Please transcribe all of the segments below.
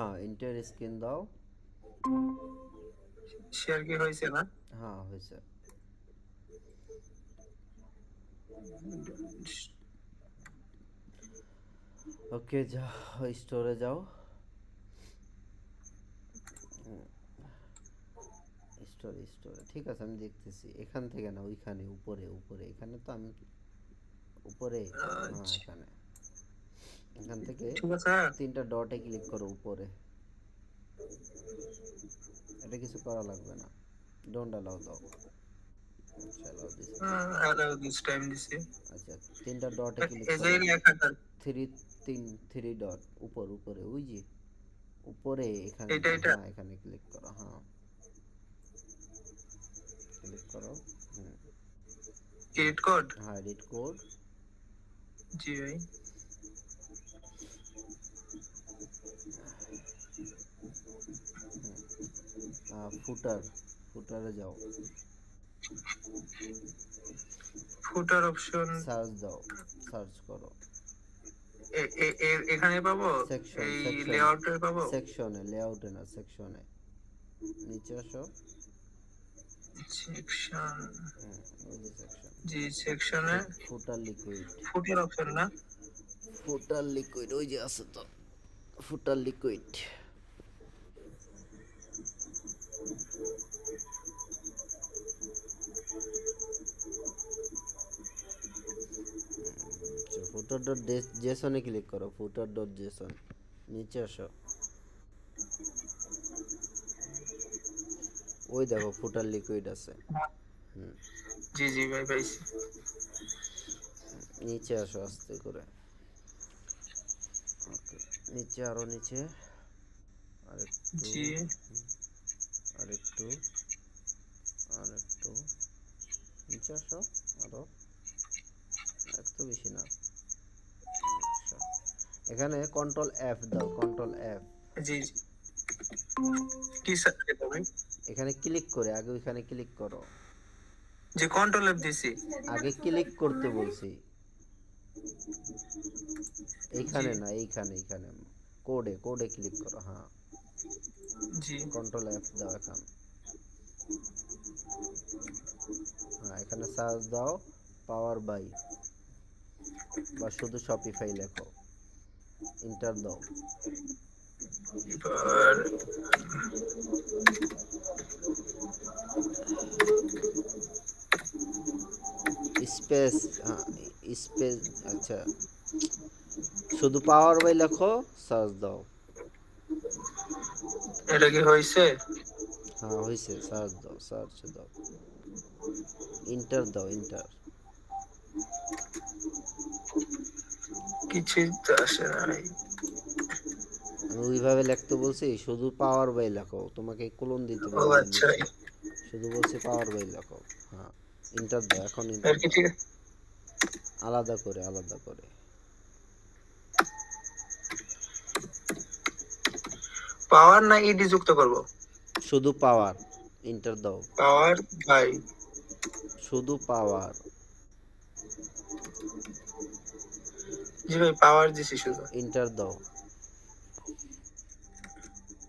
হ্যাঁ inter screen দাও। Share কি হয়েছে না? হ্যাঁ হয়েছে। ওকে যাও স্টোরে যাও। স্টোরে স্টোরে ঠিক আছে আমি দেখতেছি। এখান থেকে না ওইখানে উপরে উপরে। এখানে তো আমি উপরে। হ্যাঁ আচ্ছা। এখান। থেকে তিনটা ডটে ক্লিক করো উপরে। এটা কিছু করা লাগবে না। ডোন্ট অ্যালাউ দাও আচ্ছা আচ্ছা তিনটা ডটে ক্লিক করো। এই লেখাটা থ্রি তিন থ্রি ডট উপর উপরে ওই যে। উপরে এখানে? হ্যাঁ এখানে ক্লিক করো হ্যাঁ। ক্লিক করো হুম। ক্রেডিট কোড হ্যাঁ এডিট কোড জি ভাই। ফুটার ফুটারে যাও। ফুটার অপশন সার্চ দাও সার্চ করো। এখানে পাবো? এই লেআউটে পাবো? সেকশনে লেআউটে না সেকশনে নিচে আসো। সেকশন সেকশন জি সেকশনে ফুটার লিকুইড ফুটার অপশন না? ফুটার লিকুইড ওই যে আছে তো। ফুটার লিকুইড ফুটার ডট জেসনে ক্লিক করো ফুটার ডট জেসন নিচে আসো। ওই দেখো ফুটার লিকুইড আছে। জি জি ভাই পাইছি। নিচে আসো আস্তে করে। নিচে আরও নিচে। আরেকটু আরেকটু আরেকটু। নিচে আসো আরও। একটু বেশি না। আচ্ছা। এখানে কন্ট্রোল এফ দাও কন্ট্রোল এফ জি জি। কি স্যার এখানে ক্লিক করে আগে ওইখানে ক্লিক করো। যে কন্ট্রোল এফ দিছি। আগে ক্লিক করতে বলছি। এইখানে না এইখানে এইখানে। কোডে কোডে ক্লিক করো হ্যাঁ। জি। কন্ট্রোল এফ দাও এখন। হ্যাঁ এখানে সার্চ দাও পাওয়ার বাই বা শুধু শপিফাই লেখো। ইন্টার দাও। স্পেস হ্যাঁ স্পেস আচ্ছা। শুধু পাওয়ার বাই লেখো সার্চ দাও। এটা কি হয়েছে হ্যাঁ হয়েছে সার্চ দাও সার্চ দাও। ইন্টার দাও ইন্টার কিছুই তো আসে না আমি ওইভাবে লিখতে বলছি শুধু পাওয়ার বাই লেখো তোমাকে কোলন দিতে ও আচ্ছা। শুধু বলছি পাওয়ার বাই লেখো। হ্যাঁ ইন্টার দাও এখন আছে? আলাদা করে আলাদা করে। পাওয়ার না ইডি যুক্ত করব? শুধু পাওয়ার ইন্টার দাও। Power by. শুধু পাওয়ার। জি ভাই পাওয়ার দিছি শুধু। ইন্টার দাও।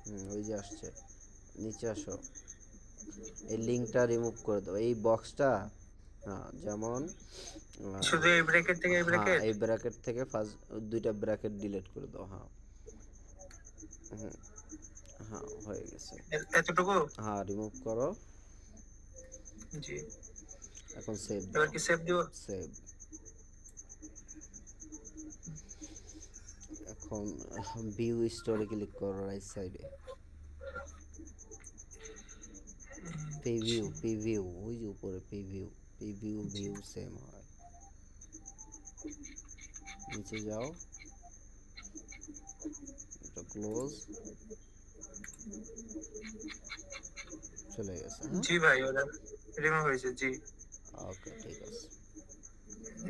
হুম, ওই যে আসছে। নিচে আসো। এই লিঙ্কটা রিমুভ করে দাও। এই বক্সটা হ্যাঁ যেমন শুধু এই ব্র্যাকেট থেকে এই ব্র্যাকেট এই ব্র্যাকেট থেকে ফার্স্ট দুইটা ব্র্যাকেট ডিলিট করে দাও হ্যাঁ। হ্যাঁ হয়ে গেছে। এতটুকু? হ্যাঁ রিমুভ করো। জি। এখন সেভ এবার কি সেভ দিব? সেভ এখন ভিউ স্টোরে ক্লিক করো রাইট সাইডে প্রিভিউ প্রিভিউ ওই যে উপরে প্রিভিউ প্রিভিউ ভিউ সেম হয়। নিচে যাও। ক্লোজ। চলে গেছে হ্যাঁ? জি ভাই ওরা রিমুভ হয়েছে জি। ওকে ঠিক আছে।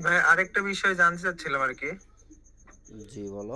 ভাই আরেকটা বিষয় জানতে চাচ্ছিলাম আর কি। জি বলো।